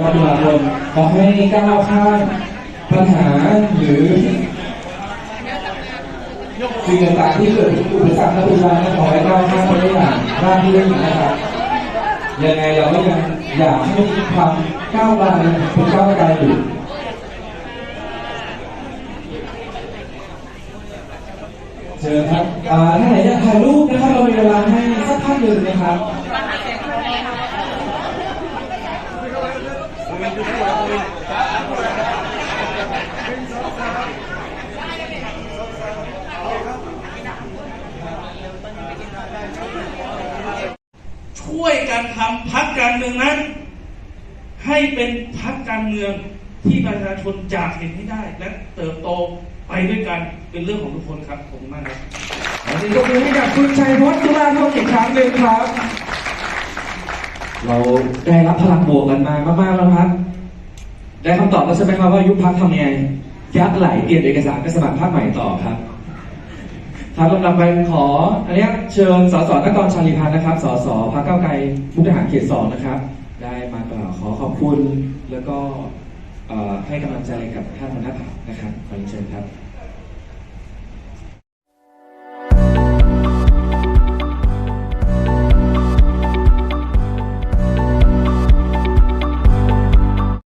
วันตุลาคมขอให้ก้าวข้ามปัญหาหรือสิ่งต่างๆที่เกิดอุปสรรคในปัจจุบันขอให้ก้าวข้ามไปได้อย่างราบรื่นนะครับยังไงเราก็ยังอยากให้มีความก้าวไกลเป็นก้าวไกลอยู่เชิญครับอ่าท่าไหนอยากถ่ายรูปนะครับเรามีเวลาให้สักพักหนึ่งนะครับ ช่วยกันทำพักการเมืองนั้น ให้เป็นพักการเมืองที่ประชาชนอยากเห็นให้ได้ และเติบโตไปด้วยกันเป็นเรื่องของทุกคนครับขอบคุณมากครับวันนี้ก็คือให้กับคุณชัยพจน์จุฬาภรณ์อีกครั้งหนึ่งครับ เราได้รับพลังบวกกันมามากๆแล้วครับ ได้คำตอบแล้วใช่ไหมครับว่ายุบพักทำไงยัดไหลเตรียมเอกสารไปสมัครพรรคใหม่ต่อครับ ครับลำดับไปขออันนี้เชิญสสนกรชาลีพันธ์นะครับ สสพรรคก้าวไกลผู้บริหารเขตสองนะครับ ได้มากล่าวขอขอบคุณ แล้วก็เอ่อให้กำลังใจกับท่านหัวหน้าพรรคนะครับขอเรียนเชิญครับ